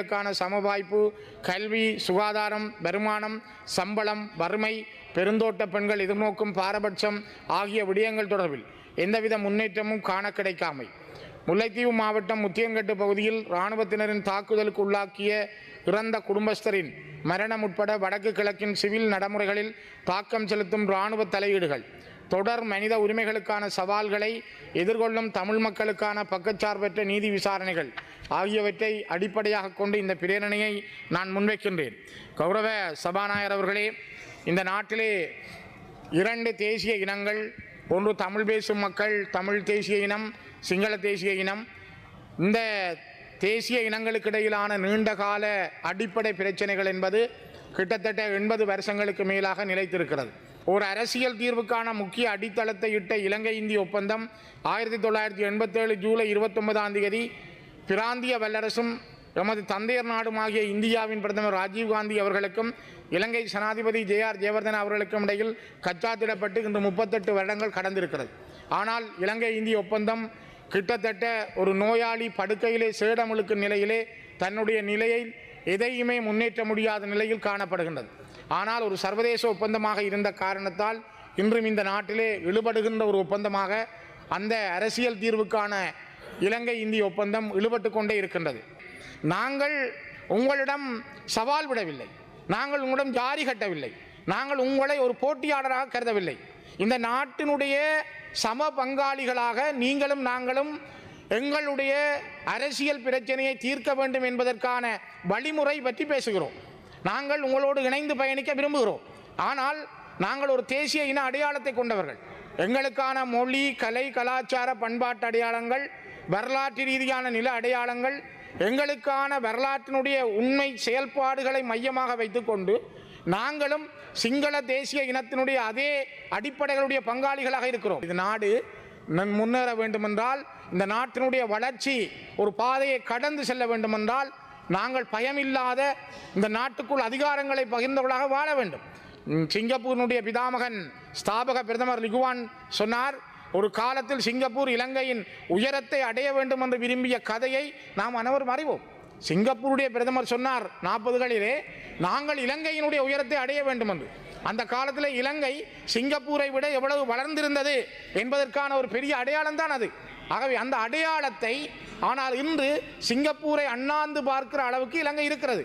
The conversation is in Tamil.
உரிமைகளுக்கான சமவாய்ப்பு கல்வி சுகாதாரம் வருமானம் சம்பளம் வறுமை பெருந்தோட்ட பெண்கள் எதிர்நோக்கும் பாரபட்சம் ஆகிய விடயங்கள் தொடர்பில் எந்தவித முன்னேற்றமும் காண கிடைக்காமை. முல்லைத்தீவு மாவட்டம் முத்தியங்கட்டு பகுதியில் இராணுவத்தினரின் தாக்குதலுக்கு உள்ளாக்கிய இறந்த குடும்பஸ்தரின் மரணம் உட்பட வடக்கு கிழக்கின் சிவில் நடைமுறைகளில் தாக்கம் செலுத்தும் இராணுவ தலையீடுகள் தொடர் மனித உரிமைகளுக்கான சவால்களை எதிர்கொள்ளும் தமிழ் மக்களுக்கான பக்கச்சார்பற்ற நீதி விசாரணைகள் ஆகியவற்றை அடிப்படையாக கொண்டு இந்த பிரேரணையை நான் முன்வைக்கின்றேன். கௌரவ சபாநாயகர் அவர்களே இந்த நாட்டிலே இரண்டு தேசிய இனங்கள் ஒன்று தமிழ் பேசும் மக்கள் தமிழ் தேசிய இனம் சிங்கள தேசிய இனம். இந்த தேசிய இனங்களுக்கு இடையிலான நீண்டகால அடிப்படை பிரச்சனைகள் என்பது கிட்டத்தட்ட எண்பது வருஷங்களுக்கு மேலாக நிலைத்திருக்கிறது. ஒரு அரசியல் தீர்வுக்கான முக்கிய அடித்தளத்தை இட்ட இலங்கை இந்திய ஒப்பந்தம் ஆயிரத்தி தொள்ளாயிரத்தி எண்பத்தேழு ஜூலை இருபத்தொன்பதாம் தேதி பிராந்திய வல்லரசும் எமது தந்தையர் நாடுமாகிய இந்தியாவின் பிரதமர் ராஜீவ்காந்தி அவர்களுக்கும் இலங்கை ஜனாதிபதி ஜே ஆர் ஜெயவர்தன் அவர்களுக்கும் இடையில் கச்சாத்திடப்பட்டு இன்று முப்பத்தெட்டு வருடங்கள் கடந்திருக்கிறது. ஆனால் இலங்கை இந்திய ஒப்பந்தம் கிட்டத்தட்ட ஒரு நோயாளி படுக்கையிலே சேடமுழுக்கும் நிலையிலே தன்னுடைய நிலையை எதையுமே முன்னேற்ற முடியாத நிலையில் காணப்படுகின்றது. ஆனால் ஒரு சர்வதேச ஒப்பந்தமாக இருந்த காரணத்தால் இன்றும் இந்த நாட்டிலே இழுபடுகின்ற ஒரு ஒப்பந்தமாக அந்த அரசியல் தீர்வுக்கான இலங்கை இந்திய ஒப்பந்தம் இழுபட்டு கொண்டே இருக்கின்றது. நாங்கள் உங்களிடம் சவால் விடவில்லை. நாங்கள் உங்களிடம் ஜாரி கட்டவில்லை. நாங்கள் உங்களை ஒரு போட்டியாளராக கருதவில்லை. இந்த நாட்டினுடைய சம பங்காளிகளாக நீங்களும் நாங்களும் எங்களுடைய அரசியல் பிரச்சனையை தீர்க்க வேண்டும் என்பதற்கான வழிமுறை பற்றி பேசுகிறோம். நாங்கள் உங்களோடு இணைந்து பயணிக்க விரும்புகிறோம். ஆனால் நாங்கள் ஒரு தேசிய இன அடையாளத்தை கொண்டவர்கள். எங்களுக்கான மொழி கலை கலாச்சார பண்பாட்டு அடையாளங்கள் வரலாற்று ரீதியான நில அடையாளங்கள் எங்களுக்கான வரலாற்றினுடைய உண்மை செயல்பாடுகளை மையமாக வைத்துக்கொண்டு நாங்களும் சிங்கள தேசிய இனத்தினுடைய அதே அடிப்படைகளுடைய பங்காளிகளாக இருக்கிறோம். இது நாடு முன்னேற வேண்டுமென்றால் இந்த நாட்டினுடைய வளர்ச்சி ஒரு பாதையை கடந்து செல்ல வேண்டுமென்றால் நாங்கள் பயமில்லாத இந்த நாட்டுக்குள் அதிகாரங்களை பகிர்ந்தவர்களாக வாழ வேண்டும். சிங்கப்பூரினுடைய பிதாமகன் ஸ்தாபக பிரதமர் லிகுவான் சொன்னார் ஒரு காலத்தில் சிங்கப்பூர் இலங்கையின் உயரத்தை அடைய வேண்டும் என்று விரும்பிய கதையை நாம் அனைவரும் அறிவோம். சிங்கப்பூருடைய பிரதமர் சொன்னார் நாற்பதுகளிலே நாங்கள் இலங்கையினுடைய உயரத்தை அடைய வேண்டும் என்று. அந்த காலத்தில் இலங்கை சிங்கப்பூரை விட எவ்வளவு வளர்ந்திருந்தது என்பதற்கான ஒரு பெரிய அடையாளம் தான் அது. ஆகவே அந்த அடையாளத்தை ஆனால் இன்று சிங்கப்பூரை அண்ணாந்து பார்க்கிற அளவுக்கு இலங்கை இருக்கிறது.